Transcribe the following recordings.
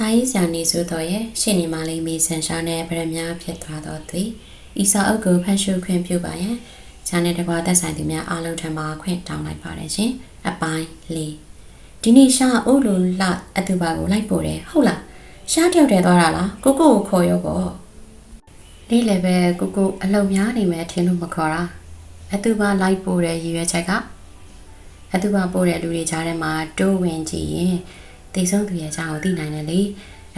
ဇာရေးဆရာနေဆိုတော့ရဲ့ရှင့်နေမလေးမီဆန်ရှာနဲ့ဗရမများဖြစ်သွားတော့သူဤစာအုပ်ကိုဖတ်ရှုခွင့်ပြုပါရန်ဂျာနဲ့တကွာသက်ဆိုင်သူများအားလုံးထံမှခွင့်တောင်းလိုက်ပါတယ်ရှင်အပိုင်း၄ဒီနေ့ရှာအိုးလိုလအတူပါကိုလိုက်ပို့တယ်ဟုတ်လားရှားတယောက်တည်းသွားတာလားကိုကိုကိုခေါ်ရောပေါ့နေ့လည်းပဲကိုကိုအလုံများနေမယ်ထင်လို့မခေါ်တာအတူပါလိုက်ပို့တဲ့ရည်ရွယ်ချက်ကအတူပါပို့တဲ့လူတွေကြားထဲမှာတိုးဝင်ကြည့်ရင် တိတ်ဆုံးသူရဲ့အကြောင်းကိုသိနိုင်တယ်လေ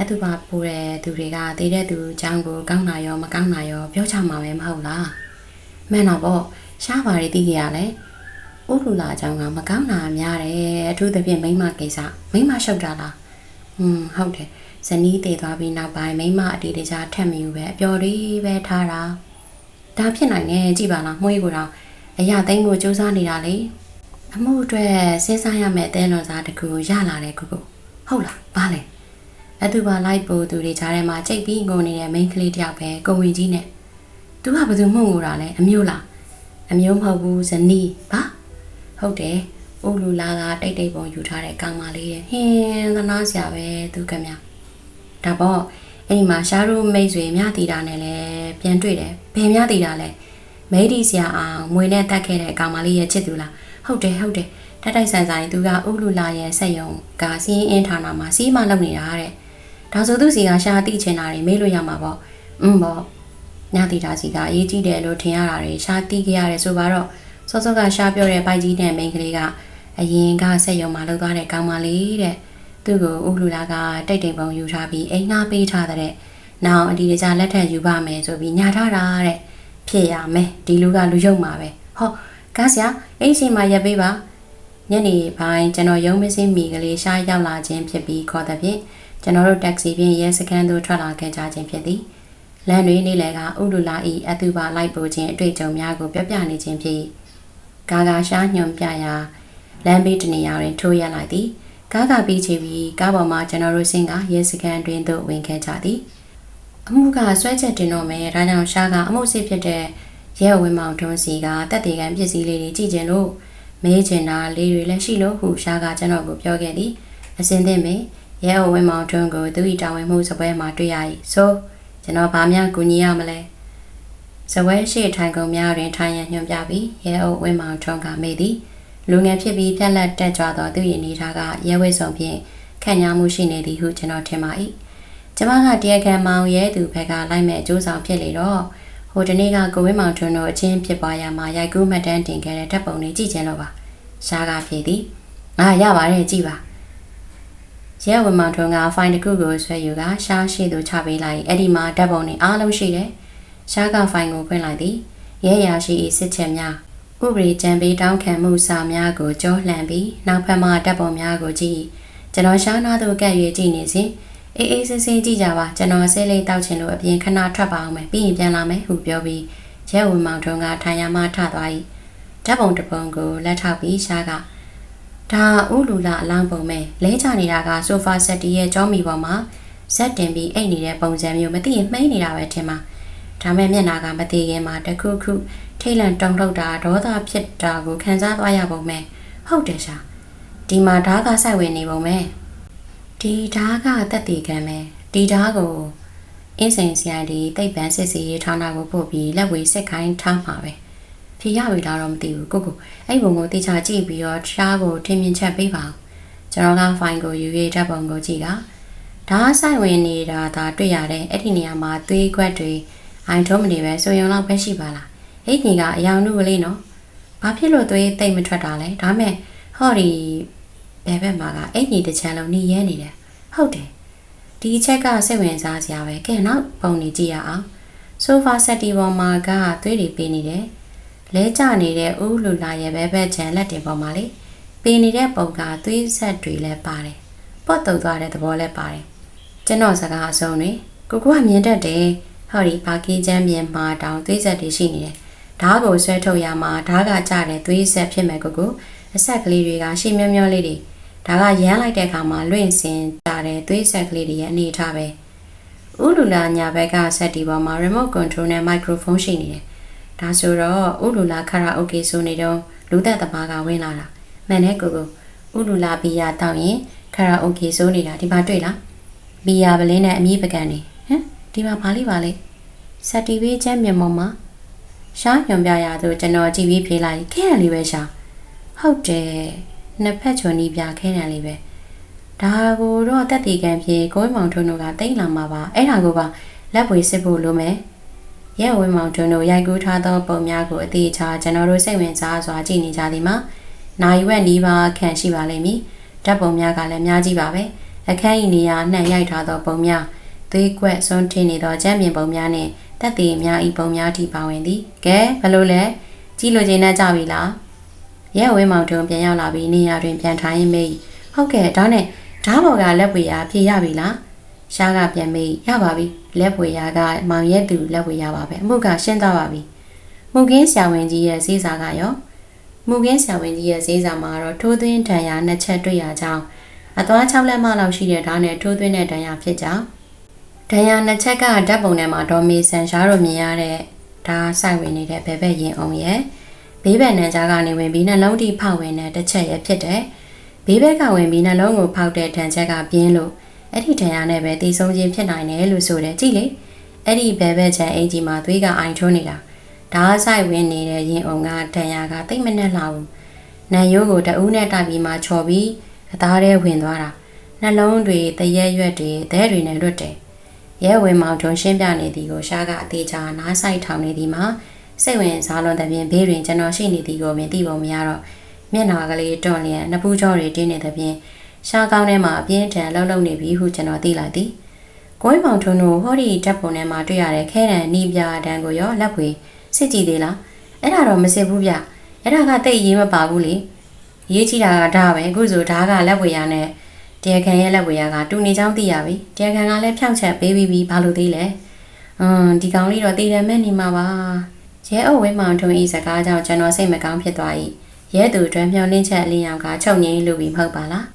အတူပါပို့တဲ့သူတွေကတည်တဲ့သူအကြောင်းကိုကောင်းတာရောမကောင်းတာရောပြောချမှာပဲမဟုတ်လားမှန်တော့ပေါ့ရှားပါရီသိကြရလဲဥလူလာအကြောင်းကမကောင်းတာများတယ်အထူးသဖြင့်မိန်းမကိစ္စမိန်းမရှုပ်တာလားอืมဟုတ်တယ်ဇနီးတည်သွားပြီးနောက်ပိုင်းမိန်းမအတီးတကြားထက်မယူပဲအပျော်လေးပဲထားတာဒါဖြစ်နိုင်တယ်ကြည်ပါလားမှုေးကိုတော့အရာသိမ်းဖို့စူးစမ်းနေတာလေအမှုအတွက်စဉ်းစားရမယ့်အသေးလွန်စားတစ်ခုရလာတယ်ကိုကို ဟုတ်လားဘာလဲအတူပါလိုက်ပို့သူတွေကြားထဲမှာကြိတ်ပြီးငုံနေတဲ့မိန်းကလေးတယောက်ပဲကိုဝင်ကြီးနဲ့သူကဘယ်သူမှုငိုတာလဲအမျိုးလားအမျိုးမဟုတ်ဘူးဇနီးဘာဟုတ်တယ်အိုလူလာကတိတ်တိတ်ပုံယူထားတဲ့ကောင်မလေးရဲ့ဟင်းသနာစရာပဲသူကမြဒါပေါ့အဲ့ဒီမှာရှားတို့မိတ်ဆွေမြတီတာနဲ့လည်းပြန်တွေ့တယ်ဘယ်မြတီတာလဲမဲဒီစရာအောင်မွေနဲ့တက်ခဲ့တဲ့ကောင်မလေးရဲ့ချစ်သူလားဟုတ်တယ်ဟုတ်တယ် တိုက်တိုက်ဆန်ဆန်သူကဥလူလာရဲ့ဆက်ယုံကစီးအင်းဌာနမှာစီးမလုပ်နေတာတဲ့ဒါဆိုသူစီကရှာတိချင်တာတွေမေးလို့ရမှာပေါ့อืมပေါ့ညတီတာစီကအရေးကြီးတယ်လို့ထင်ရတာတွေရှာတိခဲ့ရတယ်ဆိုတော့စောစောကရှာပြောတဲ့ပိုက်ကြီးတဲ့မိန်းကလေးကအရင်ကဆက်ယုံမှာလောက်သွားတဲ့ကောင်မလေးတဲ့သူ့ကိုဥလူလာကတိတ်တိမ်ပုံယူထားပြီးအိမ်နာပေးထားတဲ့နောက်အဒီတကြလက်ထပ်ယူပါမယ်ဆိုပြီးညာထားတာတဲ့ဖြစ်ရမယ်ဒီလူကလူယုံမှာပဲဟောကားဆရာအဲ့ချိန်မှာရပ်ပေးပါ ညနေပိုင်းကျွန်တော်ရုံးမစင်းမိကလေးရှားရောက်လာခြင်းဖြစ်ပြီးခေါ်တဲ့ဖြင့်ကျွန်တော်တို့တက္ကစီဖြင့်ရဲစခန်းသို့ထွက်လာခဲ့ကြခြင်းဖြစ်သည်လမ်းတွင်နေလည်ကဥလူလာဤအတူပါလိုက်ပို့ခြင်းအတွေ့အကြုံများကိုပြပြနေခြင်းဖြစ်ကာကာရှားညွန်ပြရာလမ်းဘေးတနေရာတွင်ထိုးရလိုက်သည်ကားကပြီးချပြီးကားပေါ်မှာကျွန်တော်တို့ဆင်းကရဲစခန်းတွင်သို့ဝင်ခဲ့ကြသည်အမှုကဆွဲချက်တင်တော့မယ်ဒါကြောင့်ရှားကအမှုစစ်ဖြစ်တဲ့ရဲဝင်းမောင်ထွန်းစီကတက်တေကန်ပစ္စည်းလေးတွေကြည့်ကျင်လို့ မေးချင်တာလေးတွေလည်းရှိလို့ဟုရှားကကျွန်တော်ကိုပြောခဲ့သည်အစင်းသိမေရဲဝင်းမောင်ထွန်းကိုသူ၏တာဝန်မှုစပွဲမှာတွေ့ရ၏ဆိုကျွန်တော်ဘာများကူညီရမလဲစပွဲရှိထိုင်ကုန်များတွင်ထိုင်ရန်ညွှန်ပြပြီးရဲအုပ်ဝင်းမောင်ထွန်းကမေးသည်လူငယ်ဖြစ်ပြီးပြက်လက်တက်ကြွသောသူ၏အနေထားကရဲဝဲဆောင်ဖြင့်ခံရမှုရှိနေသည်ဟုကျွန်တော်ထင်ပါ၏ကျမကတရားခံမောင်ရဲသူဘက်ကလိုက်မဲ့အကျိုးဆောင်ဖြစ်လေတော့ ဟိုတနေ့ကကိုဝင်းမောင်ထွန်းတို့အချင်းဖြစ်ပွားရမှာရိုက်ကူးမှတ်တမ်းတင်ခဲ့တဲ့ဓာတ်ပုံတွေကြည့်ချင်လို့ပါရှားကဖြေသည်ငါရပါတယ်ကြည့်ပါရဲဝင်းမောင်ထွန်းကဖိုင်တစ်ခုကိုဆွဲယူကရှားရှိသူချပေးလိုက်အဲ့ဒီမှာဓာတ်ပုံတွေအားလုံးရှိတယ်ရှားကဖိုင်ကိုဖွင့်လိုက်သည်ရဲရရှိ၏စစ်ချက်များဥပဒေကြံပေးတောင်းခံမှုစာများကိုကြောလှန်ပြီးနောက်ဖက်မှတပ်ပုံများကိုကြည့်ကျွန်တော်ရှားနာတို့ကပ်ရွေးကြည့်နေစဉ် အေးအေးဆေးဆေးကြည့်ကြပါကျွန်တော်ဆေးလေးတောက်ချင်လို့အပြင်ခဏထွက်ပါအောင်မယ်ပြီးရင်ပြန်လာမယ်ဟုပြောပြီးရဲဝင်မောင်ထုံးကထိုင်ရမှထသွား၏ဓာတ်ပုံတစ်ပုံကိုလက်ထောက်ပြီးရှားကဒါဥလူလာအလောင်းပုံမဲ့လဲချနေတာကဆိုဖာဆက်တီရဲ့ကြောမီပေါ်မှာဇက်တင်ပြီးအိတ်နေတဲ့ပုံစံမျိုးမသိရင်မှိန်းနေတာပဲထင်ပါဒါမဲ့မျက်နာကမသေးခင်မှာတခုခုထိတ်လန့်တုန်လှုပ်တာဒေါသဖြစ်တာကိုခံစားသွားရပုံမဲ့ဟုတ်တယ်ရှာဒီမှာဓာတ်ကစိုက်ဝင်နေပုံမဲ့ ဒီဓာတ်ကတက်တည်ခံမဲ့ဒီဓာတ်ကိုအင်းစိန်ဆရာဒီတိတ်ပန်းစစ်စီရေးဌာနကိုပို့ပြီးလက်ဝေစစ်ခိုင်းထားမှာပဲဖြေရပြီလားတော့မသိဘူးကိုကိုအဲ့ဘုံကိုတေချာကြည့်ပြီးတော့ရှားကိုထင်မြင်ချက်ပေးပါကျွန်တော်ကဖိုင်ကိုယူရေးဓာတ်ပုံကိုကြည့်ကဓာတ်ဆိုင်ဝင်နေတာဒါတွေ့ရတဲ့အဲ့ဒီနေရာမှာသွေးခွက်တွေအိုင်ထုံးမနေပဲဆိုရုံလောက်ပဲရှိပါလားအဲ့ဒီကအယောင်နုကလေးနော်ဘာဖြစ်လို့သွေးတိတ်မထွက်တာလဲဒါမဲ့ဟောဒီ ဘယ်ဘက်မှာကအဲ့ဒီတစ်ချမ်းလုံးနေရဲနေတယ်ဟုတ်တယ်ဒီချက်ကစိတ်ဝင်စားစရာပဲကဲနောက်ပုံနေကြည့်ရအောင်ဆိုဖာဆက်တီပေါ်မှာကသွေးတွေပေးနေတယ်လဲကျနေတဲ့ဥလူလာရဲ့ဘဲဘက်ချန်လက်တင်ပေါ်မှာလေပေးနေတဲ့ပုံကသွေးဆက်တွေလည်းပါတယ်ပေါ့တုံသွားတဲ့သဘောလည်းပါတယ်ကျွန်တော်စကားအဆုံးနေကိုကိုကမြင်တတ်တယ်ဟောဒီဘာကီချမ်းပြင်မှာတောင်သွေးဆက်တွေရှိနေတယ်ဓားကိုဆွဲထုတ်ရမှာဓားကကြတဲ့သွေးဆက်ဖြစ်မဲ့ကိုကိုအဆက်ကလေးတွေကရှင်းမျောမျောလေးတွေ ဒါကရမ်းလိုက်တဲ့အခါမှာလွင့်စင်ကြတဲ့သွေးဆက်ကလေးတွေရဲ့အနေထားပဲဥလူလာညာဘက်ကဆက်ဒီပေါ်မှာ remote control နဲ့ microphone ရှိနေတယ်ဒါဆိုတော့ဥလူလာခရာအိုကေဆိုနေတော့လူသက်သမားကဝင်လာတာမှန်တယ်ကိုကိုဥလူလာဘီယာတောက်ရင်ခရာအိုကေဆိုနေတာဒီမှာတွေ့လားဘီယာပလင်းနဲ့အမြင့်ပကံနေဟမ်ဒီမှာဘာလေးပါလဲစက်တီဘေးချမ်းမြေမောင်မှာရှားညွန်ပြရသူကျွန်တော်ကြည့်ပြီးဖြေလိုက်ခဲရလေးပဲရှာဟုတ်တယ် နှစ်ဖက်ချွန်နီးပြခဲတယ်လေးပဲဒါကိုတော့တက်တီကန်ပြေကိုဝင်းမောင်ထွန်းတို့ကတိတ်လာမှာပါအဲ့ဒါကိုပါလက်ပွေစစ်ဖို့လိုမယ်ရဲဝင်းမောင်ထွန်းတို့ရိုက်ကူးထားသောပုံများကိုအသေးချာကျွန်တော်တို့စိတ်ဝင်စားစွာကြည့်နေကြသည်မှာနိုင်ဝက်နီးပါခန့်ရှိပါလိမ့်မည်ဓာတ်ပုံများကလည်းများကြီးပါပဲအခန်းဤနေရာနှံ့ရိုက်ထားသောပုံများသွေးကွက်စွန်းထင်းနေသောကြမ်းမြင်ပုံများနှင့်တက်သေးများဤပုံများထိပါဝင်သည်ကဲဘလို့လဲကြည့်လို့ချင်းနဲ့ကြပြီလား ရဲဝင်းမောင်ထွန်းပြန်ရောက်လာပြီးနေရာတွင်ပြန်ထိုင်မိဟုတ်ကဲ့ဒါနဲ့ဓာတ်ပေါ်ကလက်ပွေရာဖြေရပြီလားရှားကပြန်မေးရပါပြီလက်ပွေရာကမောင်ရဲ့သူလက်ပွေရာပါပဲအမှုကရှင်းသွားပါပြီမုကင်းဆရာဝန်ကြီးရဲ့စေးစာကရောမုကင်းဆရာဝန်ကြီးရဲ့စေးစာမှာတော့ထိုးသွင်းဒဏ်ရာနှစ်ချက်တွေ့ရကြောင်းအသွား6လက်မလောက်ရှိတဲ့ဓာတ်နဲ့ထိုးသွင်းတဲ့ဒဏ်ရာဖြစ်ကြောင်းဒဏ်ရာနှစ်ချက်ကဓာတ်ပုံထဲမှာဒေါ်မေဆန်ရှားတို့မြင်ရတဲ့ဓာတ်ဆိုင်ဝင်နေတဲ့ဘဲဘက်ရင်အောင်ရဲ့ ဘေးဘက်နံကြားကနေဝင်ပြီးနှလုံးတိဖောက်ဝင်တဲ့တစ်ချက်ရဲ့ဖြစ်တဲ့ဘေးဘက်ကဝင်ပြီးနှလုံးကိုဖောက်တဲ့ဒဏ်ချက်ကပြင်းလို့အဲ့ဒီဒဏ်ရာနဲ့ပဲတည်ဆုံးခြင်းဖြစ်နိုင်တယ်လို့ဆိုတယ်ကြည့်လေအဲ့ဒီဘဲဘက်ချန်အင်ဂျီမှာသွေးကအိုင်ထွန်းနေတာဓာတ်ဆိုင်ဝင်နေတဲ့ရင်အောင်ကဒဏ်ရာကတိတ်မနှက်လှဘူးနံရိုးကိုတအူးနဲ့တိုက်ပြီးမှချော်ပြီးအသားထဲဝင်သွားတာနှလုံးတွေတရက်ရွက်တွေသဲတွေနဲ့လွတ်တယ်ရဲဝင်မောင်ထုံရှင်းပြနေသည်ကိုရှားကအသေးချာနားဆိုင်ထောင်နေသည်မှာ စိတ်ဝင်စားလွန်တဲ့ပြင်ဘေးတွင်ကျွန်တော်ရှိနေသည်ကိုမြင်သိပုံမရတော့မျက်နာကလေးတွန့်လျက်နှစ်ဖူးကြောတွေတင်းနေတဲ့ပြင်ရှားကောင်းထဲမှာအပြင်းထန်လှုပ်လှုပ်နေပြီဟုကျွန်တော်သိလိုက်သည်ကိုင်းမောင်ထုံတို့ဟောဒီဓာတ်ပုံထဲမှာတွေ့ရတဲ့ခဲတံနီးပြတန်းကိုရောလက်ဖွေစစ်ကြည့်သေးလားအဲ့ဒါတော့မစစ်ဘူးဗျအဲ့ဒါကတိတ်ရေးမပါဘူးလေရေးကြည့်တာကဒါပဲအခုဆိုဓာကလက်ဝေရနဲ့တရားခံရဲ့လက်ဝေရကတူနေချောင်းသိရပြီတရားခံကလည်းဖြောက်ချက်ပေးပြီးပြီဘာလို့သေးလဲအင်းဒီကောင်လေးတော့တည်တယ်မဲ့နေမှာပါ ရဲအုပ်ဝင်းမောင်ထုံဤစကားကြောင့်ကျွန်တော်စိတ်မကောင်းဖြစ်သွား၏ရဲသူတွမ်းမျောလင်းချက်အလင်းရောင်ကချုပ်ငိမ့်လို့ပြီးမဟုတ်ပါလား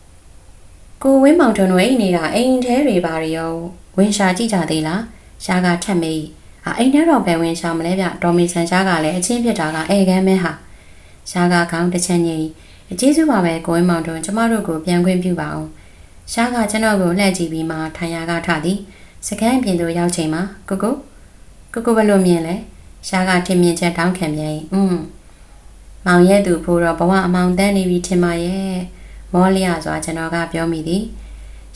ကိုဝင်းမောင်ထုံတို့အိမ်နေကအိမ်ထဲတွေပါရောဝင်ရှာကြည့်ကြသေးလားရှားကထက်မေးအာအိမ်ထဲတော့ပဲဝင်ရှာမလဲဗျဒေါ်မီဆန်ရှားကလည်းအချင်းဖြစ်တာကအဲကမ်းမဲဟာရှားကခေါင်းတစ်ချက်ညိအကျေးဇူးပါပဲကိုဝင်းမောင်တို့ကျမတို့ကိုပြန်ခွင့်ပြုပါအောင်ရှားကကျွန်တော်ကိုလှည့်ကြည့်ပြီးမှထိုင်ရကထသည်စကန်းပြင်သို့ရောက်ချိန်မှာကိုကိုကိုကိုဘယ်လိုမြင်လဲ ရှားကထင်မြင်ချက်တောင်းခံပြန်อืมမောင်ရဲ့သူဖိုးတော့ဘဝအမောင်တန်းနေပြီထင်ပါရဲ့မောလျစွာကျွန်တော်ကပြောမိသည်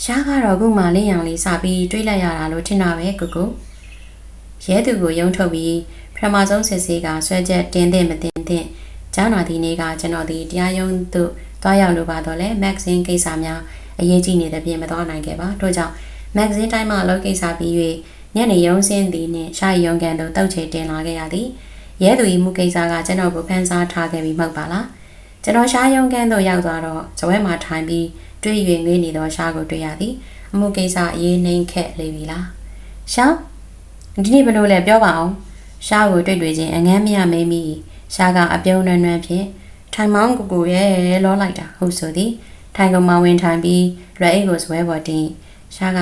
ရှားကတော့ခုမှလင်းရောင်လေးစပြီးတွေးလိုက်ရတာလို့ထင်တာပဲကိုကိုရဲသူကိုယုံထုတ်ပြီးပထမဆုံးစစ်ဆေးကဆွဲချက်တင်းတဲ့မတင်းတဲ့ကြားနာသည့်နေ့ကကျွန်တော်ဒီတရားရုံးသို့တွားရောက်လိုပါတော့လဲမဂ္ဂဇင်းကိစ္စများအရေးကြီးနေတဲ့ပြင်မသွားနိုင်ခဲ့ပါတို့ကြောင့်မဂ္ဂဇင်းတိုင်းမှာအလုပ်ကိစ္စပြီး၍ ညနေရုံးစင်းသည်နှင့်ရှာရုံကန်သို့တောက်ချေတင်လာခဲ့ရသည်ရဲသူ၏မှုကိစ္စကကျွန်တော်ကိုဖန်ဆားထားခဲ့ပြီးမဟုတ်ပါလားကျွန်တော်ရှာရုံကန်သို့ရောက်သွားတော့ဇွဲမှာထိုင်ပြီးတွေ့၍ငေးနေသောရှာကိုတွေ့ရသည်အမှုကိစ္စအရေးနှိမ်ခက်လေပြီလားရှာဒီနေ့ဘယ်လိုလဲပြောပါအောင်ရှာကိုတွေ့တွေ့ချင်းအငမ်းမရမေးမိရှာကအပြုံးနွမ်းနွမ်းဖြင့်ထိုင်မောင်းကိုကိုရဲ့လောလိုက်တာဟုတ်ဆိုသည်ထိုင်ကောင်မဝင်ထိုင်ပြီးလွယ်အိတ်ကိုဆွဲပေါ်တင်ရှာက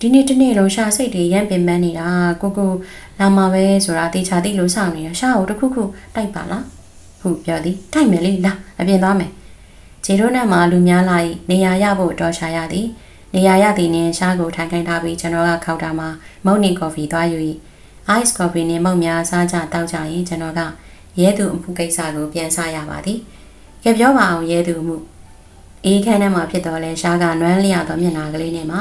ဒီနေ့တနေ့လုံးရှာစိတ်တွေရမ်းပင်ပန်းနေတာကိုကိုလာမှာပဲဆိုတာတေချာသိလို့စောင့်နေတာရှာကိုတခုခုတိုက်ပါလားဟုတ်ပြောသည်တိုက်မယ်လေလာအပြင်သွားမယ်ခြေတို့နဲ့မှလူများလာ၏နေရာရဖို့တော်ရှာရသည်နေရာရသည်နှင့်ရှားကိုထိုင်ခိုင်းထားပြီးကျွန်တော်ကခောက်တာမှာမုန်နေကော်ဖီသွားယူ၏အိုက်စ်ကော်ဖီနှင့်မုတ်များစားကြတောက်ကြရင်ကျွန်တော်ကရဲသူအမှုကိစ္စကိုပြန်ဆရပါသည်။ကဲပြောပါအောင်ရဲသူအမှုအေးခန်းထဲမှာဖြစ်တော့လဲရှားကနွမ်းလျော်သောမျက်နှာကလေးနဲ့မှ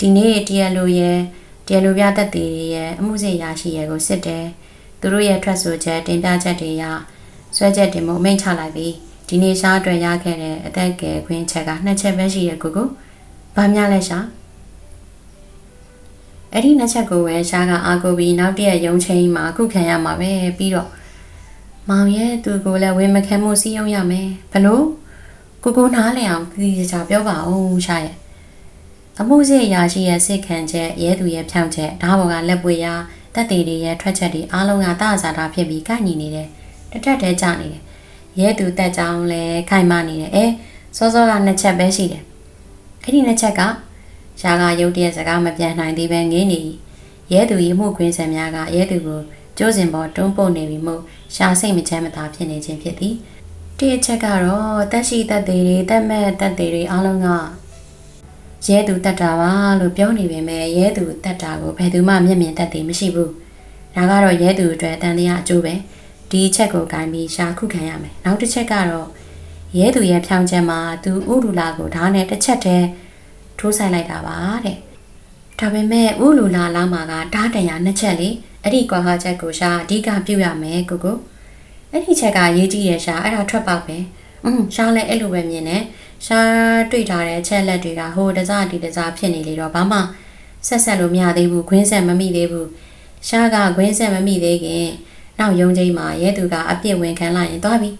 ဒီနေ့တရားလိုရဲ့တရားလိုပြသက်သေးရဲ့အမှုစစ်ရရှိရဲ့ကိုစစ်တယ်။သူတို့ရဲ့ထွက်ဆိုချက်တင်ပြချက်တွေရဆွဲချက်တင်မှုမိန့်ချလိုက်ပြီးဒီနေ့ရှားအတွက်ရခဲ့တဲ့အသက်ကယ်ခွင်းချက်ကနှစ်ချက်ပဲရှိရဲ့ကိုကို။ဘာများလဲရှားအဲ့ဒီနှစ်ချက်ကိုပဲရှားကအာကိုပြီးနောက်တည့်ရုံချင်းမှာအခုခံရမှာပဲပြီးတော့မောင်ရဲ့သူကိုလည်းဝင်းမခံမှုစီးရုံရမယ်ဘလို့ကိုကိုနားလည်အောင်ပြည်ကြပြောပါဦးရှာရဲ့ အမှုစစ်ရာရှိရဲ့စိတ်ခံချက်ရဲသူရဲ့ဖြောင့်ချက်ဓာဘော်ကလက်ပွေရာတက်သေးတွေရဲ့ထွက်ချက်တွေအားလုံးကတအစားတာဖြစ်ပြီးကိုက်ညီနေတယ်တထက်တည်းကြနေတယ်ရဲသူတက်ကြောင်းလဲခိုင်မနေတယ်အဲစောစောကနှစ်ချက်ပဲရှိတယ်အဲ့ဒီနှစ်ချက်ကရှားကရုတ်တရက်စကားမပြန်နိုင်သေးပဲငင်းနေရဲသူရီမှုခွင်းဆံများကရဲသူကိုကျိုးစင်ပေါ်တွန်းပုတ်နေပြီမို့ရှာစိတ်မချမ်းမသာဖြစ်နေခြင်းဖြစ်သည်တည့်ချက်ကတော့တက်ရှိတက်သေးတွေတက်မဲ့တက်သေးတွေအားလုံးက ရဲသူတက်တာပါလို့ပြောနေပေမဲ့ရဲသူတက်တာကိုဘယ်သူမှမျက်မြင်တက်သေးမရှိဘူးဒါကတော့ရဲသူအတွက်တန်တရားအကျိုးပဲဒီအချက်ကိုဂိုင်းပြီးရှာခုခံရမယ်နောက်တစ်ချက်ကတော့ရဲသူရဲ့ဖြောင်းချက်မှာသူဥရူလာကိုဓာတ်နဲ့တစ်ချက်တည်းထိုးဆိုင်လိုက်တာပါတဲ့ဒါပေမဲ့ဥလူလာလာမှာကဓာတ်တန်ရနှစ်ချက်လေအဲ့ဒီကွာဟာချက်ကိုရှာအဓိကပြုတ်ရမယ်ကိုကိုအဲ့ဒီချက်ကရေးကြည့်ရရှာအဲ့ဒါထွက်ပေါက်ပဲอืมရှာလည်းအဲ့လိုပဲမြင်တယ် ရှာတွေ့ထားတဲ့ချက်လက်တွေကဟိုတစားဒီတစားဖြစ်နေလေတော့ဘာမှဆက်ဆက်လို့မရသေးဘူးခွင်းဆက်မမိသေးဘူးရှာကခွင်းဆက်မမိသေးခင်နောက်ယုံချင်းမှာရဲသူကအပြစ်ဝင်ခံလိုက်ရင်သွားပြီ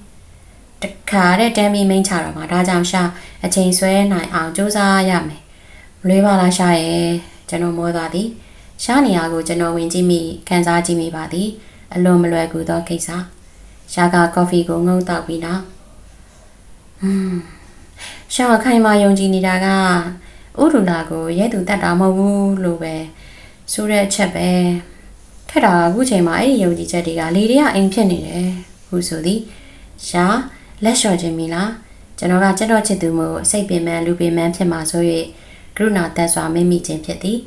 တခါတဲ့တမ်းမီမိန်ချတော့မှာဒါကြောင့်ရှာအချိန်ဆွဲနိုင်အောင်စူးစမ်းရမယ်မလွေးပါလားရှာရဲ့ကျွန်တော်မောသွားသည်ရှားနေရာကိုကျွန်တော်ဝင်ကြည့်မိခန်းစားကြည့်မိပါသည်အလွန်မလွယ်ကူသောကိစ္စရှားကကော်ဖီကိုငုံတောက်ပြီးနောက်ဟွန်း ရှားခိုင်မာယုံကြည်နေတာကဥရူလာကိုရဲသူတတ်တာမဟုတ်ဘူးလို့ပဲဆိုတဲ့အချက်ပဲခက်တာကအခုချိန်မှာအဲ့ဒီယုံကြည်ချက်တွေကလေတွေကအိမ်ဖြစ်နေတယ်ဟုဆိုသည်ရှားလက်လျှော်ခြင်းမီလားကျွန်တော်ကကျွန်တော်ချစ်သူမို့စိတ်ပင်ပန်းလူပင်ပန်းဖြစ်မှာဆို၍ကရုဏာတက်စွာမိမိခြင်းဖြစ်သည်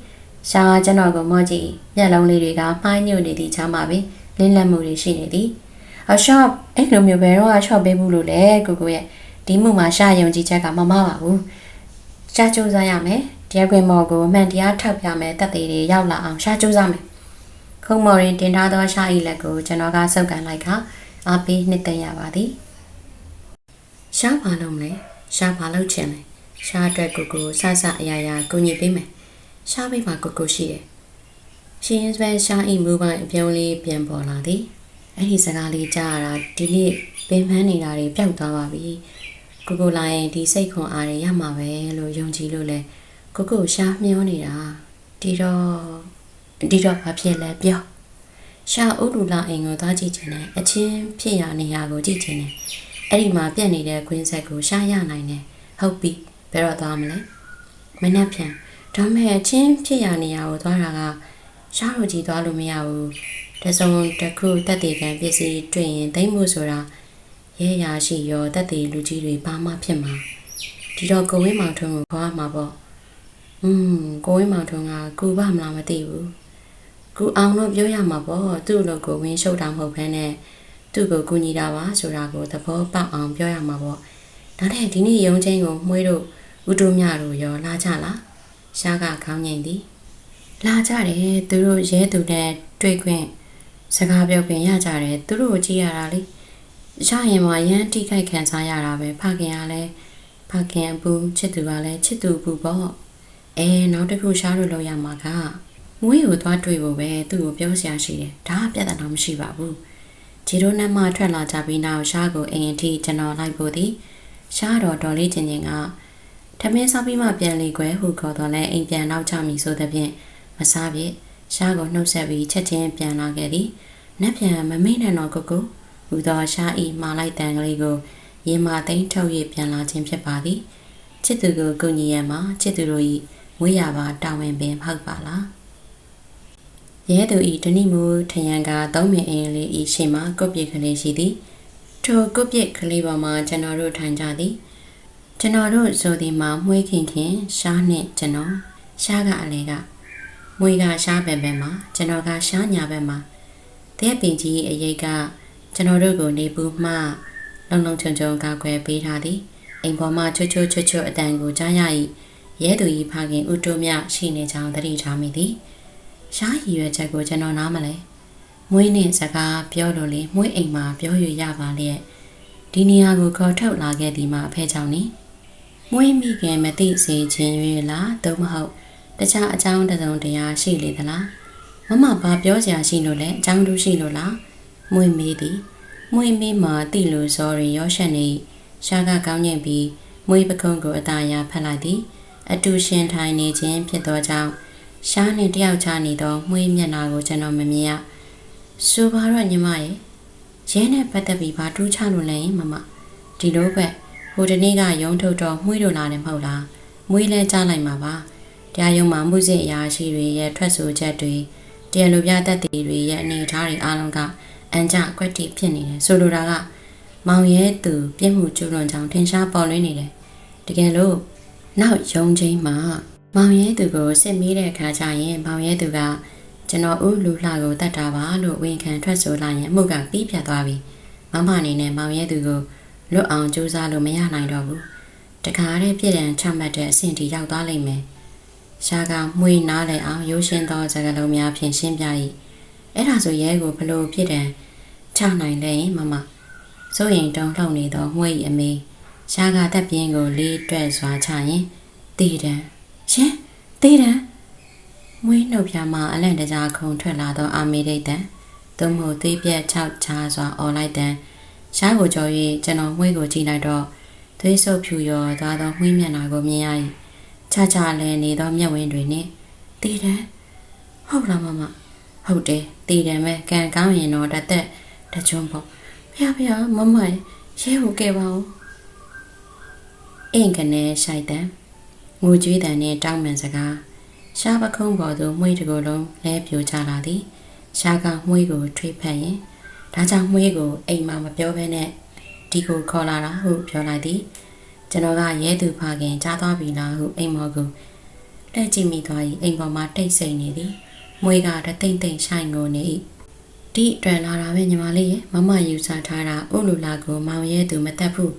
ရှားကျွန်တော်ကိုမော့ကြည့်မျက်လုံးလေးတွေကမှားညွတ်နေသည့်ချမ်းပါပဲလင်းလက်မှုတွေရှိနေသည်အရှော့အဲ့လိုမျိုးဘယ်တော့ရှော့ပေးဘူးလို့လဲကိုကိုရဲ့ ဒီမှုမှာရှာယုံကြည်ချက်ကမမပါဘူးရှားစူးစမ်းရမယ်တရားခွင်မော်ကိုအမှန်တရားထောက်ပြမယ်တက်သေးတွေရောက်လာအောင်ရှားစူးစမ်းမယ်ခုံမော်ရင်တင်ထားသောရှာဤလက်ကိုကျွန်တော်ကစုပ်ကန်လိုက်ခါအားပေးနှစ်သိမ့်ရပါသည်ရှားပါလုံးလေရှားပါလို့ချင်လေရှားအတွက်ကိုကိုဆဆအရာရာကိုညီပေးမယ်ရှားပေးမှာကိုကိုရှိတယ်ရှင်ရင်ဆွဲရှားဤမူပိုင်အပြုံးလေးပြန်ပေါ်လာသည်အဲ့ဒီစကားလေးကြားရတာဒီနေ့ပင်ပန်းနေတာတွေပျောက်သွားပါပြီ ကိုကိုလာရင်ဒီစိတ်ခွန်အားတွေရမှာပဲလို့ယုံကြည်လို့လဲကိုကိုရှားမျောနေတာဒီတော့ဒီတော့ဘာဖြစ်လဲပြောရှားဥဒူလာအိမ်ကိုသွားကြည့်ချင်တယ်အချင်းဖြစ်ရနေရကိုကြည့်ချင်တယ်အဲ့ဒီမှာပြက်နေတဲ့ခွင်းဆက်ကိုရှားရနိုင်တယ်ဟုတ်ပြီဘယ်တော့သွားမလဲမနှက်ဖြန်ဒါမဲ့အချင်းဖြစ်ရနေရကိုသွားတာကရှားလို့ကြည့်သွားလို့မရဘူးတစုံတစ်ခုတက်တည်ကံပစ္စည်းတွေ့ရင်သိမ့်မှုဆိုတာ ရဲရာရှိရောတက်တည်လူကြီးတွေဘာမှဖြစ်မှာဒီတော့ကိုဝင်းမောင်ထွန်းကိုခေါ်ရမှာပေါ့อืมကိုဝင်းမောင်ထွန်းကကူပါမလားမသိဘူးကူအောင်လို့ပြောရမှာပေါ့သူ့လိုကိုဝင်းရှုပ်တာမဟုတ်ဘဲနဲ့သူ့ကိုကူညီတာပါဆိုတာကိုသဘောပေါက်အောင်ပြောရမှာပေါ့ဒါနဲ့ဒီနေ့ရုံချင်းကိုမှွေးတို့ဥတုမြတို့ရောလာကြလားရှားကခေါင်းငိမ့်သည် လာကြတယ်သူတို့ရဲသူနဲ့တွေ့ခွင့်စကားပြောခွင့်ရကြတယ်သူတို့ကိုကြည့်ရတာလေ ရရင်မှရမ်းတိခိုက်ခံစားရတာပဲဖခင်ကလည်းဖခင်အပူချစ်သူကလည်းချစ်သူအပူပေါ့အဲနောက်တစ်ခုရှားလို့လောက်ရမှာကမွေးကိုသွားတွေ့ဖို့ပဲသူ့ကိုပြောစရာရှိတယ်ဒါကပြဿနာမရှိပါဘူးဂျီရိုနတ်မှထွက်လာကြပြီးနောက်ရှားကိုအိမ်အထိကျွန်တော်လိုက်ဖို့သည်ရှားတော်တော်လေးချင်းချင်းကထမင်းစားပြီးမှပြန်လေခွဲဟုခေါ်တော်လဲအိမ်ပြန်နောက်ချမိဆိုသဖြင့်မစားပြစ်ရှားကိုနှုတ်ဆက်ပြီးချက်ချင်းပြန်လာခဲ့သည်နက်ပြန်မမိတ်နဲ့တော့ကိုကို ဟူသောရှားဤမှာလိုက်တန်ကလေးကိုရင်မာသိမ့်ထုတ်၍ပြန်လာခြင်းဖြစ်ပါသည်ချစ်သူကိုကုညီရမှာချစ်သူတို့၏ဝေးရပါတာဝန်ပင်မဟုတ်ပါလားရဲသူဤတဏိမူထယံကသုံးမြင်အင်းလေးဤရှင်မှာကုတ်ပြစ်ကလေးရှိသည်ထိုကုတ်ပြစ်ကလေးပေါ်မှာကျွန်တော်တို့ထိုင်ကြသည်ကျွန်တော်တို့ဆိုဒီမှာမွှေးခင်ခင်ရှားနှင့်ကျွန်တော်ရှားကအလေကမွေးကရှားပဲပဲမှာကျွန်တော်ကရှားညာပဲမှာတဲ့ပင်ကြီးအရေးက ကျွန်တော်တို့ကိုနေပူမှလုံလုံချုံချုံကောက်ွယ်ပေးထားသည်အိမ်ပေါ်မှာချွတ်ချွတ်ချွတ်ချွတ်အတန်ကိုကြားရ၏ရဲသူကြီးဖခင်ဥတုမြရှိနေကြောင်းသတိထားမိသည်ရှားရည်ရွယ်ချက်ကိုကျွန်တော်နားမလဲမွေးနှင့်စကားပြောလို့လေမွေးအိမ်မှာပြောရရပါလျက်ဒီနေရာကိုခေါ်ထုတ်လာခဲ့သည်မှာအဖေကြောင့်နိမွေးမိခင်မသိစေခြင်း၍လားသို့မဟုတ်တခြားအကြောင်းတစ်စုံတရားရှိလေသလားမမဘာပြောစရာရှိလို့လဲအကြောင်းတူရှိလို့လား မွေးမေးသည်မွေးမေးမှာတိလို့ဇော်ရင်ရောရှက်နေရှားကကောင်းညင်ပြီးမွေးပကုံးကိုအသာရဖက်လိုက်သည် အတူရှင်ထိုင်နေခြင်းဖြစ်သောကြောင့်ရှားနှင့်တယောက်ချနေသောမွေးမျက်နာကိုကျွန်တော်မမြင်ရဆိုပါတော့ညီမရဲ့ရဲနဲ့ပတ်သက်ပြီးဘာတူးချလို့လဲမမဒီလိုပဲဟိုတနေ့ကရုံထုတ်တော့မှုလို့လာတယ်မဟုတ်လားမွေးလဲကြားလိုက်မှာပါတရားရုံးမှာမှုစစ်အရာရှိတွေရဲ့ထွက်ဆိုချက်တွေတရားလိုပြသက်တည်တွေရဲ့အနေအထားတွေအားလုံးက အန်ကြကွက်တိဖြစ်နေတယ်ဆိုလိုတာကမောင်ရဲသူပြစ်မှုကျူးလွန်ကြောင်းထင်ရှားပေါ်လွင်နေတယ်တကယ်လို့နောက်ရုံချင်းမှာမောင်ရဲသူကိုစစ်မေးတဲ့အခါကျရင်မောင်ရဲသူကကျွန်တော်ဦးလူလှကိုတတ်တာပါလို့ဝန်ခံထွက်ဆိုလိုက်ရင်အမှုကပြီးပြတ်သွားပြီမမအနေနဲ့မောင်ရဲသူကိုလွတ်အောင်ကြိုးစားလို့မရနိုင်တော့ဘူးတခါတည်းပြည်တံချမှတ်တဲ့အဆင့်ထိရောက်သွားလိမ့်မယ်ရှားကမှွေနားလည်အောင်ရိုးရှင်းသောစကားလုံးများဖြင့်ရှင်းပြ၏ အဲ့ဒါဆိုရဲကိုဘလို့ပြည်တံချနိုင်လဲမမစိုးရင်တုံလှုပ်နေသောမှွေ၏အမေရှားကတပ်ပြင်းကိုလေးတွက်စွာချရင်တည်တံရှင်တည်တံမွေးနှုတ်ပြမှအလန့်တကြားခုန်ထွက်လာသောအာမေရိတ်တံသို့မဟုတ်သေးပြက်ခြောက်ချားစွာអော်လိုက်တံရှားကိုကြော်၍ကျွန်တော်မှွေးကိုကြည့်လိုက်တော့သွေးဆုပ်ဖြူရောသွားသောမှွေးမျက်နှာကိုမြင်ရ၏ချာချာလဲနေသောမျက်ဝန်းတွေနှင့်တည်တံဟုတ်လားမမဟုတ်တယ် တည်တယ်မဲ့ကံကောင်းရင်တော့တသက်တကြုံပေါ့ဖះဖះမမရဲကိုကဲပါဦးအင်ကနေရှိုက်တံငိုကြွေးတံနှင့်တောင်းပန်စကားရှားပခုံးပေါ်သို့မှွေးတစ်ကိုယ်လုံးလဲပြိုချလာသည်ရှားကမှွေးကိုထွေးဖက်ရင်ဒါကြောင့်မှွေးကိုအိမ်မှာမပြောဘဲနဲ့ဒီကိုခေါ်လာတာဟုပြောလိုက်သည်ကျွန်တော်ကရဲသူဖခင်ကြားသွားပြီလားဟုအိမ်မော်ကိုလက်ကြည့်မိသွား၏အိမ်ပေါ်မှာတိတ်ဆိတ်နေသည် မွေးကတသိမ့်သိမ့်ရှိုင်ငိုနေ၏ဒီအတွန်လာတာပဲညီမလေးရဲ့မမယူဆထားတာဥလူလာကိုမောင်ရဲသူမတက်ဘူး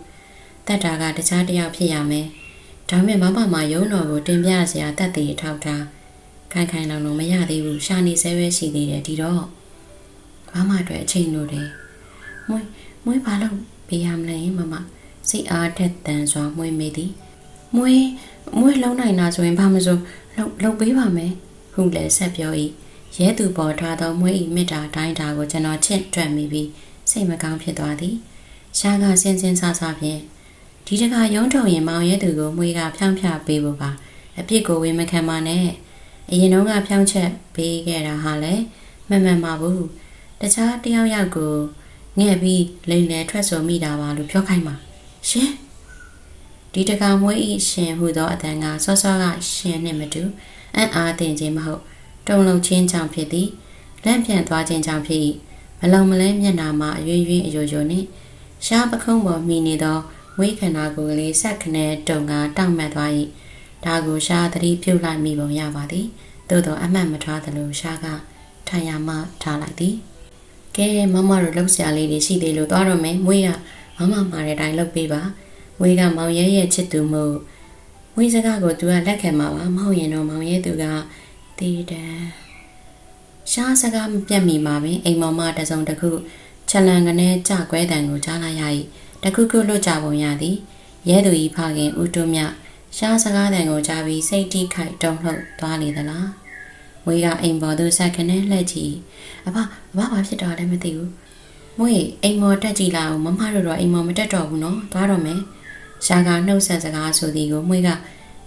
တက်တာကတခြားတစ်ယောက်ဖြစ်ရမယ်ဒါမဲ့မမမယုံတော်ကိုတင်ပြစရာတက်တည်ထောက်ထားခိုင်ခိုင်လောင်လောင်မရသေးဘူးရှာနေဆဲပဲရှိသေးတယ်ဒီတော့မမအတွက်အချိန်လိုတယ်မွေးမွေးဘာလို့ပေးရမလဲမမစိတ်အားထက်တန်စွာမွေးမိသည်မွေးမွေးလုံးနိုင်တာဆိုရင်ဘာမစိုးလှုပ်လှုပ်ပေးပါမယ် ဟုလည်းဆက်ပြော၏ရဲသူပေါ်ထားသောမွေး၏မေတ္တာတိုင်းတာကိုကျွန်တော်ချစ်တွက်မိပြီးစိတ်မကောင်းဖြစ်သွားသည်ရှားကစင်စင်ဆဆဖြင့်ဒီတခါရုံးထုံရင်မောင်ရဲသူကိုမွေးကဖြောင်းဖြပေးဖို့ပါအပြစ်ကိုဝေမခံပါနဲ့အရင်တော့ကဖြောင်းချက်ပေးခဲ့တာဟာလည်းမမှန်ပါဘူးတခြားတယောက်ယောက်ကိုငဲ့ပြီးလိန်လည်ထွက်ဆိုမိတာပါလို့ပြောခိုင်းပါရှင်ဒီတခါမွေးဤရှင်ဟူသောအတန်ကစောစောကရှင်နှင့်မတူ အံ့အားသင်ခြင်းမဟုတ်တုံလုံချင်းကြောင့်ဖြစ်သည်လန့်ပြန်သွားခြင်းကြောင့်ဖြစ်၏မလုံမလဲမျက်နာမှာအရွေ့ရွေ့အယိုယိုနှင့်ရှားပခုံးပေါ်မိနေသောဝိခန္ဓာကိုယ်ကလေးဆက်ခနဲတုံကတောက်မှတ်သွား၏ဒါကိုရှားသတိပြုတ်လိုက်မိပုံရပါသည်သို့သောအမှတ်မထားသလိုရှားကထိုင်ရမှထားလိုက်သည်ကဲမမတို့လှုပ်ရှားလေးတွေရှိသေးလို့သွားတော့မယ်မွေးကမမမှာတဲ့အတိုင်းလှုပ်ပေးပါမွေးကမောင်ရဲရဲ့ချစ်သူမို့ မွေးစကားကိုသူကလက်ခံမှာပါမဟုတ်ရင်တော့မောင်ရဲသူကတည်တယ်ရှားစကားမပြတ်မီမှာပင်အိမ်မောင်မတစုံတစ်ခုချက်လန်ကနေကြကွဲတံကိုကြားလိုက်ရ၏တခုခုလွတ်ကြပုံရသည်ရဲသူဤဖခင်ဦးတွမြရှားစကားတံကိုကြားပြီးစိတ်တိခိုက်တုံ့လှုပ်သွားလေသလားမွေးကအိမ်ပေါ်သို့ဆက်ခနဲလှည့်ကြည့်အဖအဖဘာဖြစ်တာလဲမသိဘူးမွေးအိမ်မော်တက်ကြည့်လာအောင်မမတို့တော့အိမ်မော်မတက်တော့ဘူးနော်သွားတော့မယ် ရှားကနှုတ်ဆက်စကားဆိုသည်ကိုမွေးက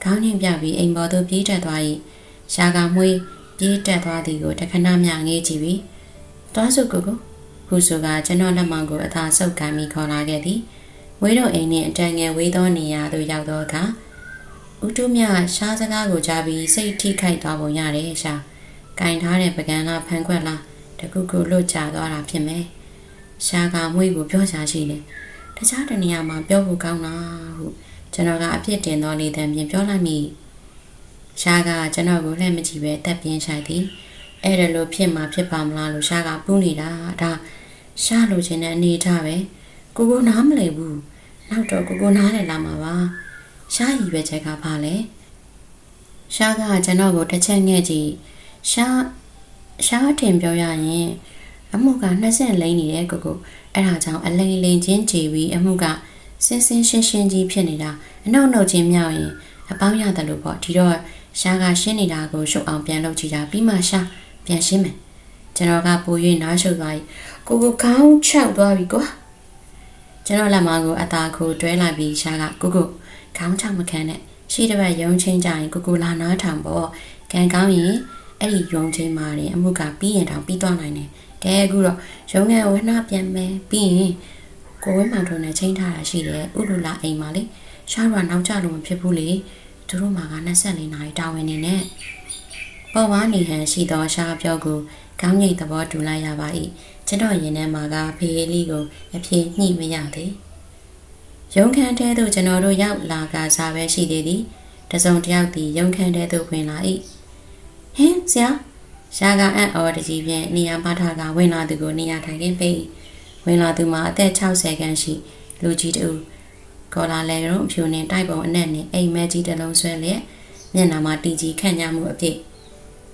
ခေါင်းညှင်ပြပြီးအိမ်ပေါ်သို့ပြေးတက်သွား၏ရှားကမွေးပြေးတက်သွားသည်ကိုတခဏမျှငေးကြည့်ပြီးသွားစုကိုကိုဟုဆိုကကျွန်တော်လက်မောင်ကိုအသာဆုပ်ကမ်းပြီးခေါ်လာခဲ့သည်ဝေးတော်အိမ်နှင့်အတန်ငယ်ဝေးသောနေရာသို့ရောက်သောအခါဦးတုမြရှားစကားကိုကြားပြီးစိတ်ထိခိုက်သွားပုံရတယ်ရှာ။ကင်ထားတဲ့ပကံလားဖန်ခွက်လားတခုခုလွတ်ကျသွားတာဖြစ်မယ်။ရှားကမွေးကိုပြောချရှိတယ်။ တခြားတနေရာမှာပြောဖို့ကောင်းလားဟုကျွန်တော်ကအပြစ်တင်သောလေတံပြင်ပြောလိုက်မိ။ရှားကကျွန်တော်ကိုလှည့်မကြည့်ပဲတက်ပြင်းဆိုင်သည်။အဲ့ဒါလိုဖြစ်မှာဖြစ်ပါမလားလို့ရှားကပူးနေတာဒါရှားလိုချင်တဲ့အနေထားပဲ။ကိုကိုနားမလည်ဘူး။နောက်တော့ကိုကိုနားလည်လာမှာပါ။ရှားရီပဲချက်ကပါလေ။ရှားကကျွန်တော်ကိုတစ်ချက်ငဲ့ကြည့်ရှားရှားထင်ပြောရရင် အမှုကနှစ်ဆင့်လိမ့်နေတယ်ကိုကိုအဲ့ဒါကြောင့်အလိန်လိန်ချင်းကြည်ပြီးအမှုကစင်းစင်းရှင်းရှင်းကြီးဖြစ်နေတာအနောက်နှုတ်ချင်းမြောက်ရင်အပေါင်းရတယ်လို့ပေါ့ဒီတော့ရှားကရှင်းနေတာကိုရှုပ်အောင်ပြန်လုပ်ကြည့်တာပြီးမှရှားပြန်ရှင်းမယ်ကျွန်တော်ကပို၍နားရှုပ်သွားပြီကိုကိုခေါင်းချောက်သွားပြီကွာကျွန်တော်လက်မကိုအသာကိုတွဲလိုက်ပြီးရှားကကိုကိုခေါင်းချောက်မခံနဲ့ရှိတဲ့ဘက်ရုံချင်းကြရင်ကိုကိုလာနားထောင်ပေါ့ကံကောင်းရင် အဲ့ဒီရုံချင်းမှာနေအမှုကပြီးရင်တောင်ပြီးသွားနိုင်တယ်ကဲအခုတော့ရုံငယ်ဝနှပြန်မယ်ပြီးရင်ကိုဝင်းမောင်တို့နဲ့ချိန်ထားတာရှိတယ်ဥလူလာအိမ်မှာလေရှားရနောက်ကျလို့မဖြစ်ဘူးလေသူတို့မှာက24နာရီတာဝန်နေနဲ့ပေါ်ပါနေဟန်ရှိသောရှားပြောကိုကောင်းငိတ်သဘောတူလိုက်ရပါ၏ကျွန်တော်ရင်ထဲမှာကဖေးလေးကိုအပြေညှိမရသေးရုံခန်းထဲသို့ကျွန်တော်တို့ရောက်လာကစားပဲရှိသေးသည်တစုံတစ်ယောက်သည်ရုံခန်းထဲသို့ဝင်လာ၏ ဟင်ဆရာရှားကအံ့ဩတကြီးဖြင့်နေရာမထားကဝင်လာသူကိုနေရာထိုင်ခင်းပေးဝင်လာသူမှာအသက်60ခန်းရှိလူကြီးတူကောလာလေရုံအဖြူနှင့်တိုက်ပုံအနက်နှင့်အိမ်မက်ကြီးတစ်လုံးဆွဲလျက်မျက်နှာမှာတီကြီးခန့်ညားမှုအဖြစ်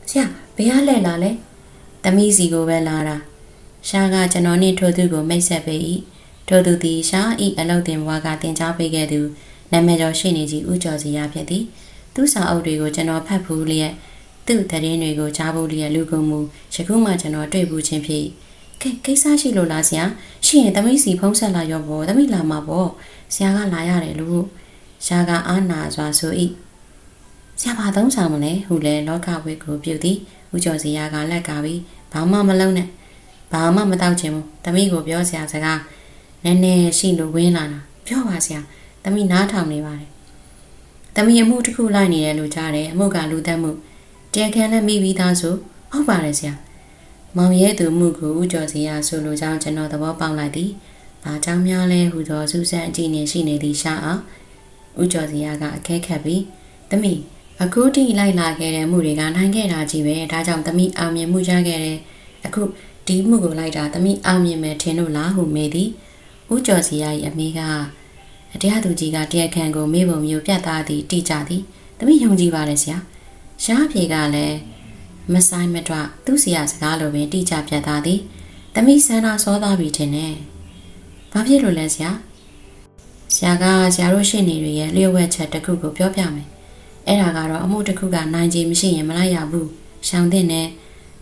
ဆရာဘယ်ကလဲလာလဲသမီးစီကိုပဲလာတာရှားကကျွန်တော်နှင့်ထိုသူကိုမိတ်ဆက်ပေး၏ထိုသူသည်ရှားဤအလုတ်တင်ဘွားကတင် जा ပေးခဲ့သူနာမည်ကျော်ရှိနေကြီးဦးကျော်စီရဖြစ်သည်သူစာအုပ်တွေကိုကျွန်တော်ဖတ်ဖူးလျက် သူ့သတင်းတွေကိုကြားဖို့လျက်လူကုန်မှုယခုမှကျွန်တော်တွေ့ဘူးချင်းဖြစ်ကဲကိစ္စရှိလို့လားဆရာရှိရင်သမီးစီဖုံးဆက်လာရောပေါ့သမီးလာမှာပေါ့ဆရာကလာရတယ်လို့ရှားကအာနာစွာဆို၏ဆရာဘာသုံးဆောင်မလဲဟုလဲလောကဝိကိုပြုတ်သည်ဦးကျော်စီရကလက်ကပြီးဘာမှမလုံးနဲ့ဘာမှမတောက်ချင်ဘူးသမီးကိုပြောဆရာစကားနည်းနည်းရှိလို့ဝင်းလာတာပြောပါဆရာသမီးနားထောင်နေပါတယ်သမီးအမှုတစ်ခုလိုက်နေတယ်လို့ကြားတယ်အမှုကလူသက်မှု တရားခံလည်းမိပြီးသားဆိုဟုတ်ပါတယ်ဆရာမောင်ရဲသူမှုကိုဦးကျော်စီရဆိုလိုကြောင်းကျွန်တော်သဘောပေါက်လိုက်သည်ဘာကြောင့်များလဲဟူသောစူးစမ်းအကြည့်နေရှိနေသည်ရှာအောင်ဦးကျော်စီရကအခဲခတ်ပြီးသမီးအခုတိလိုက်လာခဲ့တဲ့မှုတွေကနိုင်ခဲ့တာကြီးပဲဒါကြောင့်သမီးအောင်မြင်မှုရခဲ့တယ်အခုဒီမှုကိုလိုက်တာသမီးအောင်မြင်မယ်ထင်လို့လားဟုမေးသည်ဦးကျော်စီရ၏အမိကအတရားသူကြီးကတရားခံကိုမေးပုံမျိုးပြတ်သားသည်တိကျသည်သမီးယုံကြည်ပါတယ်ဆရာ ရှားပြေကလည်းမဆိုင်မတွသူ့စီရစကားလိုပင်တိကျပြတ်သားသည်သမီးစန္ဒာစောသားပြီထင်တယ်ဘာဖြစ်လို့လဲဆရာဆရာကဆရာတို့ရှင့်နေတွေရဲ့လျှို့ဝှက်ချက်တစ်ခုကိုပြောပြမယ်အဲ့ဒါကတော့အမှုတစ်ခုကနိုင်ခြင်းမရှိရင်မလိုက်ရဘူးရှောင်တဲ့နဲ့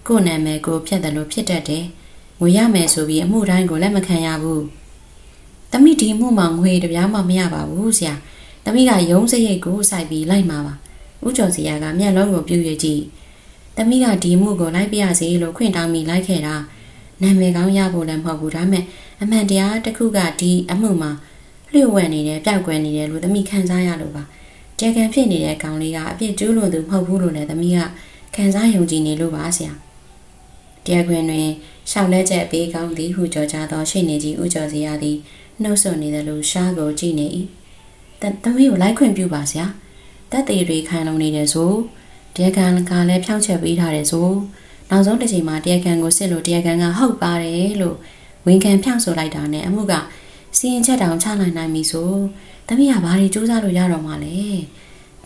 ကိုယ်နာမည်ကိုဖျက်တယ်လို့ဖြစ်တတ်တယ်ငွေရမယ်ဆိုပြီးအမှုတိုင်းကိုလက်မခံရဘူးတမိဒီမှုမှာငွေတပြားမှမရပါဘူးဆရာတမိကရုံးစရိတ်ကိုစိုက်ပြီးလိုက်မှာပါ ဦးကျော်စီယာကမျက်လုံးကိုပြူရကြည့်တမိကဒီမှုကိုလိုက်ပြရစီလို့ခွင့်တောင်းပြီးလိုက်ခဲ့တာနာမည်ကောင်းရဖို့လည်းမဟုတ်ဘူးဒါပေမဲ့အမှန်တရားတစ်ခုကဒီအမှုမှာလျှို့ဝှက်နေတယ်ပျောက်ကွယ်နေတယ်လို့တမိခံစားရလို့ပါတဲကန်ဖြစ်နေတဲ့ကောင်လေးကအပြစ်ကျူးလွန်သူမဟုတ်ဘူးလို့လည်းတမိကခံစားယုံကြည်နေလို့ပါဆရာတရားခွင်တွင်ရှောက်လဲချက်ပေးကောင်းသည်ဟုကြော်ကြားသောရှိနေကြီးဦးကျော်စီရသည်နှုတ်ဆွနေတယ်လို့ရှားကိုကြည့်နေ၏တသမီးကိုလိုက်ခွင့်ပြုပါဆရာ တက်သေးတွေခံလုံနေတယ်ဆိုတရားခံကလည်းဖြောင်းချက်ပေးထားတယ်ဆိုနောက်ဆုံးတစ်ချိန်မှာတရားခံကိုစစ်လို့တရားခံကဟုတ်ပါတယ်လို့ဝန်ခံဖြောင်းဆိုလိုက်တာနဲ့အမှုကစီရင်ချက်တောင်ချနိုင်နိုင်ပြီဆိုတမီးကဘာတွေစူးစမ်းလို့ရတော့မှလဲ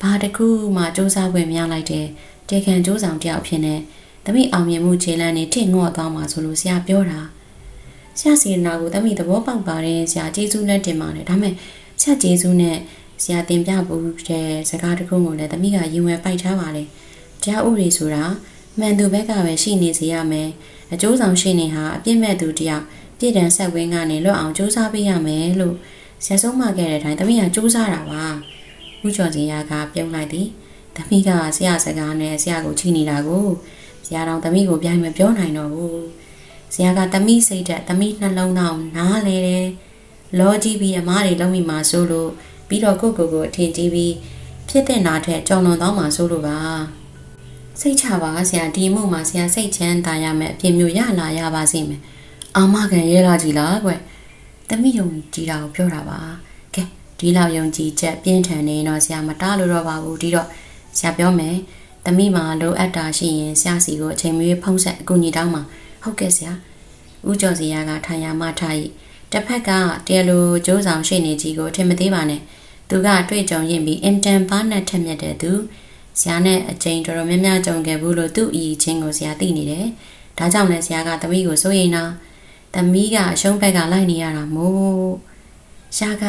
ဘာတခုမှစူးစမ်းဝင်မရလိုက်တဲ့တရားခံစူးစမ်းတယောက်ဖြစ်နေတမီးအောင်မြင်မှုခြေလမ်းနဲ့ထင့်ငေါ့သွားမှာဆိုလို့ဆရာပြောတာဆရာစီနာကိုတမီးသဘောပေါက်ပါတယ်ဆရာကျေးဇူးလက်တင်ပါတယ်ဒါပေမဲ့ဆရာကျေးဇူးနဲ့ ဆရာတင်ပြဖို့တဲ့စကားတခုကိုလည်းတမီးကရင်ဝင်ပိုက်ထားပါတယ်တရားဥပဒေဆိုတာမှန်သူဘက်ကပဲရှိနေစေရမယ်အကျိုးဆောင်ရှိနေဟာအပြစ်မဲ့သူတယောက်ပြည်တံဆက်ဝင်းကနေလွတ်အောင်စူးစမ်းပေးရမယ်လို့ဆရာဆုံးမခဲ့တဲ့အတိုင်းတမီးကစူးစမ်းတာပါဦးကျော်စင်ရကပြုံးလိုက်သည်တမီးကဆရာစကားနဲ့ဆရာကိုချိနေတာကိုဆရာတော်တမီးကိုပြိုင်မပြောနိုင်တော့ဘူးဆရာကတမီးစိတ်တက်တမီးနှလုံးသားနားလေတယ်လောကြီးပြီးအမားတွေလုံးမိမှာဆိုလို့ ပြီးတော့ကိုကိုကိုအထင်ကြီးပြီးဖြစ်တဲ့နာထက်ကြောင်လွန်သွားမှာဆိုလို့ပါစိတ်ချပါဆရာဒီမှုမှာဆရာစိတ်ချမ်းသာရမယ်အဖြစ်မျိုးရလာရပါစေမယ်အာမခံရဲလာကြည်လားကွတမိယုံကြည်တာကိုပြောတာပါကဲဒီလောက်ယုံကြည်ချက်ပြင်းထန်နေတော့ဆရာမတားလို့တော့ပါဘူးဒီတော့ဆရာပြောမယ်တမိမှာလိုအပ်တာရှိရင်ဆရာစီကိုအချိန်မရွေးဖုံးဆက်အကူညီတောင်းမှာဟုတ်ကဲ့ဆရာဦးကျော်စီရကထိုင်ရမှထား၏တစ်ဖက်ကတရားလိုကျိုးဆောင်ရှိနေကြီးကိုထင်မသေးပါနဲ့ သူကတွေ့ကြုံရင်ပြီးအင်တန်ပါနဲ့ထက်မြက်တဲ့သူဆရာနဲ့အချိန်တော်တော်များများကြုံခဲ့ဘူးလို့သူ့အီချင်းကိုဆရာသိနေတယ်ဒါကြောင့်လည်းဆရာကသမီးကိုစိုးရိမ်တာသမီးကအရှုံးဘက်ကလိုက်နေရတာမို့ရှားက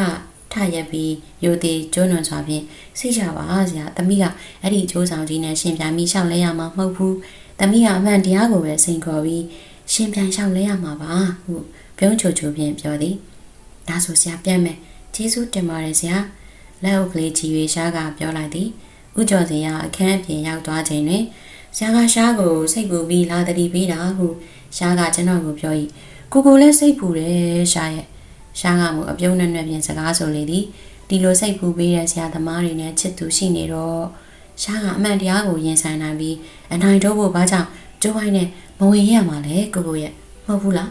ထရက်ပြီးယိုသေးကျွန်းွန်စွာဖြင့်စိတ်ချပါဆရာသမီးကအဲ့ဒီကျိုးဆောင်ကြီးနဲ့ရှင်ပြိုင်ပြီးရှောက်လဲရမှာမဟုတ်ဘူးသမီးကအမှန်တရားကိုပဲစိန်ခေါ်ပြီးရှင်ပြိုင်ရှောက်လဲရမှာပါဟုပြုံးချိုချိုဖြင့်ပြောသည်ဒါဆိုဆရာပြန်မယ်ကျေးဇူးတင်ပါတယ်ဆရာ လက်အုပ်ကလေးကြည်ရွေရှားကပြောလိုက်သည်ဥကျော်စင်ကအခန်းအပြင်ရောက်သွားချိန်တွင်ဆရာကရှားကိုစိတ်ပူပြီးလာတတိပေးတာဟုရှားကကျွန်တော်ကိုပြော၏ကိုကိုလည်းစိတ်ပူတယ်ရှားရဲ့ရှားကမူအပြုံးနဲ့နဲ့ပြင်စကားဆိုလေသည်ဒီလိုစိတ်ပူပေးတဲ့ဆရာသမားတွေနဲ့ချစ်သူရှိနေတော့ရှားကအမှန်တရားကိုရင်ဆိုင်နိုင်ပြီးအနိုင်တော့ဖို့ဘာကြောင့်ကျိုးဝိုင်းနဲ့မဝင်ရမှာလဲကိုကိုရဲ့မဟုတ်ဘူးလား